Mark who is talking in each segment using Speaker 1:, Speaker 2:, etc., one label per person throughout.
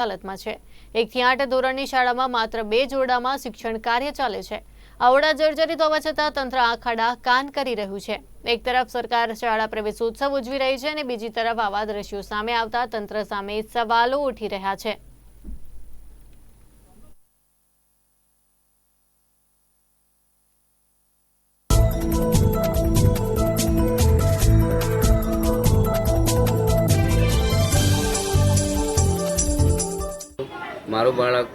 Speaker 1: હાલતમાં છે. એકથી આઠ ધોરણની શાળામાં માત્ર બે જોડામાં શિક્ષણ કાર્ય ચાલે છે. આવડા જર્જરિત હોવા છતાં તંત્ર આખાડા કાન કરી રહ્યું છે. એક તરફ સરકાર શાળા પ્રવેશોત્સવ ઉજવી રહી છે અને બીજી તરફ આવા દ્રશ્યો સામે આવતા તંત્ર સામે સવાલો ઉઠી રહ્યા છે.
Speaker 2: મારું બાળક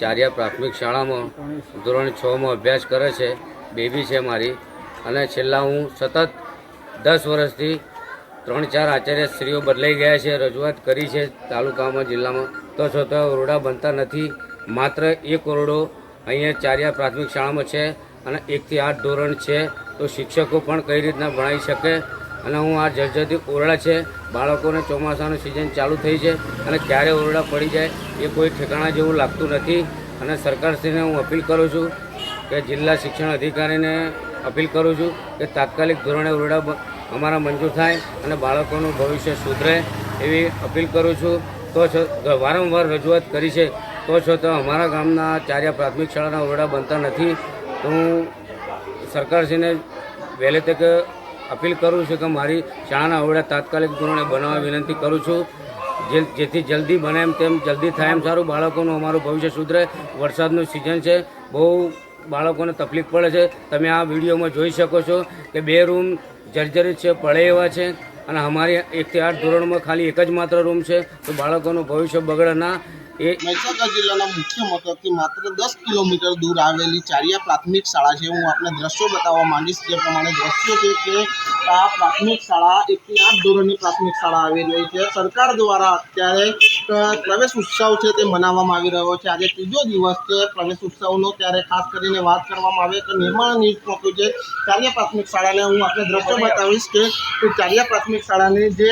Speaker 2: ચારિયા પ્રાથમિક શાળામાં ધોરણ છમાં અભ્યાસ કરે છે, બેબી છે મારી. અને છેલ્લા હું સતત દસ વર્ષથી ત્રણ ચાર આચાર્યશ્રીઓ બદલાઈ ગયા છે, રજૂઆત કરી છે તાલુકામાં, જિલ્લામાં. તો છતાં ઓરડા બનતા નથી. માત્ર એક ઓરડો અહીંયા ચારિયા પ્રાથમિક શાળામાં છે અને એકથી આઠ ધોરણ છે. તો શિક્ષકો પણ કઈ રીતના ભણાવી શકે? અને હું આ જર્જરથી ઓરડા છે. બાળકોને ચોમાસાનું સિઝન ચાલુ થઈ છે અને ક્યારે ઓરડા પડી જાય એ કોઈ ઠેકાણા જેવું લાગતું નથી. અને સરકારશ્રીને હું અપીલ કરું છું કે જિલ્લા શિક્ષણ અધિકારીને અપીલ કરું છું કે તાત્કાલિક ધોરણે ઓરડા અમારા મંજૂર થાય અને બાળકોનું ભવિષ્ય સુધરે એવી અપીલ કરું છું. તો છ- વારંવાર રજૂઆત કરી છે. તો છતાં અમારા ગામના ચારિયા પ્રાથમિક શાળાના ઓરડા બનતા નથી. તો હું સરકારશ્રીને વહેલે તકે અપીલ કરું છું કે મારી શાળાના ઓરડા તાત્કાલિક ધોરણે બનાવવા વિનંતી કરું છું. જે જેથી જલ્દી બને એમ તેમ જલ્દી થાય એમ સારું બાળકોનું અમારું ભવિષ્ય સુધરે. વરસાદનું સિઝન છે, બહુ બાળકોને તકલીફ પડે છે. તમે આ વિડીયોમાં જોઈ શકો છો કે બે રૂમ જર્જરિત છે, પડે એવા છે અને અમારી એકથી આઠ ધોરણમાં ખાલી એક જ માત્ર રૂમ છે. તો બાળકોનું ભવિષ્ય બગડે ના. એ
Speaker 3: મહીસાગર જિલ્લાના મુખ્ય મથકથી માત્ર દસ કિલોમીટર દૂર આવેલી ચારિયા પ્રાથમિક શાળા છે. હું આપને દ્રશ્યો બતાવવા માંગીશ. જે પ્રમાણે દ્રશ્યો છે કે આ પ્રાથમિક શાળા એકથી આઠ ધોરણની પ્રાથમિક શાળા આવી રહી છે. સરકાર દ્વારા અત્યારે પ્રવેશ ઉત્સવ છે તે મનાવવામાં આવી રહ્યો છે. આજે ત્રીજો દિવસ છે પ્રવેશ ઉત્સવનો. ત્યારે ખાસ કરીને વાત કરવામાં આવે કે નિર્માણ ન્યૂઝ પહોંચ્યું છે ચાલ્યા પ્રાથમિક શાળાને હું આપણે દ્રશ્ય બતાવીશ કે ચાલ્યા પ્રાથમિક શાળાની જે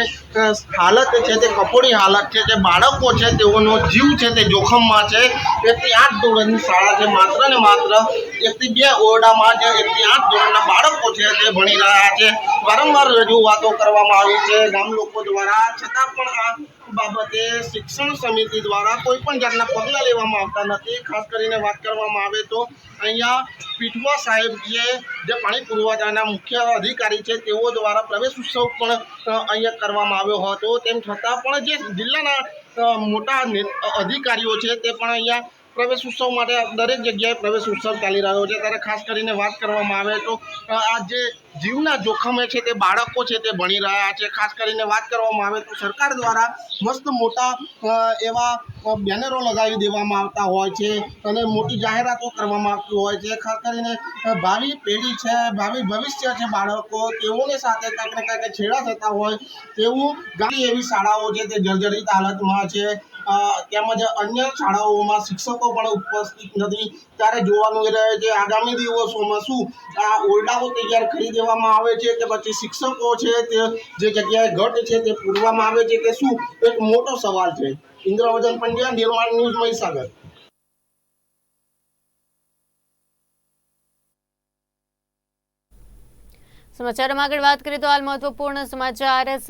Speaker 3: હાલત છે તે કપોળી હાલત છે, જે બાળકો છે તેઓનો જીવ છે તે જોખમમાં છે. એકથી આઠ ધોરણની શાળા છે. માત્ર ને માત્ર એકથી બે ઓરડામાં જે એકથી આઠ ધોરણના બાળકો છે તે ભણી રહ્યા છે. વારંવાર રજૂઆતો કરવામાં આવી છે. ગામ લોકો દ્વારા છતાં પણ આ બાબતે શિક્ષણ સમિતિ દ્વારા કોઈ પણ જાતના પગલાં લેવામાં આવતા નથી. ખાસ કરીને વાત કરવામાં આવે તો અહીંયા પીઠવા સાહેબ જે જે પાણી પુરવઠાના મુખ્ય અધિકારી છે તેઓ દ્વારા પ્રવેશ ઉત્સવ પણ અહીંયા કરવામાં આવ્યો હતો. તેમ છતાં પણ જે જિલ્લાના મોટા અધિકારીઓ છે તે પણ અહીંયા પ્રવેશ ઉત્સવ માટે દરેક જગ્યાએ પ્રવેશ ઉત્સવ ચાલી રહ્યો છે. ત્યારે ખાસ કરીને વાત કરવામાં આવે તો આ જે જીવના જોખમે છે તે બાળકો છે તે ભણી રહ્યા છે. ખાસ કરીને વાત કરવામાં આવે તો સરકાર દ્વારા મસ્ત મોટા એવા બેનરો લગાવી દેવામાં આવતા હોય છે અને મોટી જાહેરાતો કરવામાં આવતી હોય છે. ખાસ કરીને ભાવિ પેઢી છે, ભાવિ ભવિષ્ય છે બાળકો, તેઓને સાથે કંઈક ને કંઈક છેડા થતા હોય તેવું ઘણી એવી શાળાઓ છે તે જર્જરિત હાલતમાં છે. તેમજ અન્ય શાળાઓમાં શિક્ષકો પણ ઉપસ્થિત નથી. ત્યારે જોવાનું એ રહે છે આગામી દિવસોમાં શું આ ઓરડાઓ તૈયાર કરી દેવામાં આવે છે કે પછી શિક્ષકો છે તે જે જગ્યાએ ઘટ છે તે પૂરવામાં આવે છે કે શું? એક મોટો સવાલ છે. ઇન્દ્રવર્ધન પંડ્યા, નિર્માણ ન્યૂઝ મહીસાગર.
Speaker 1: સમાચારમાં આગળ વાત કરીએ તો હાલ મહત્વપૂર્ણ સમાચાર સામે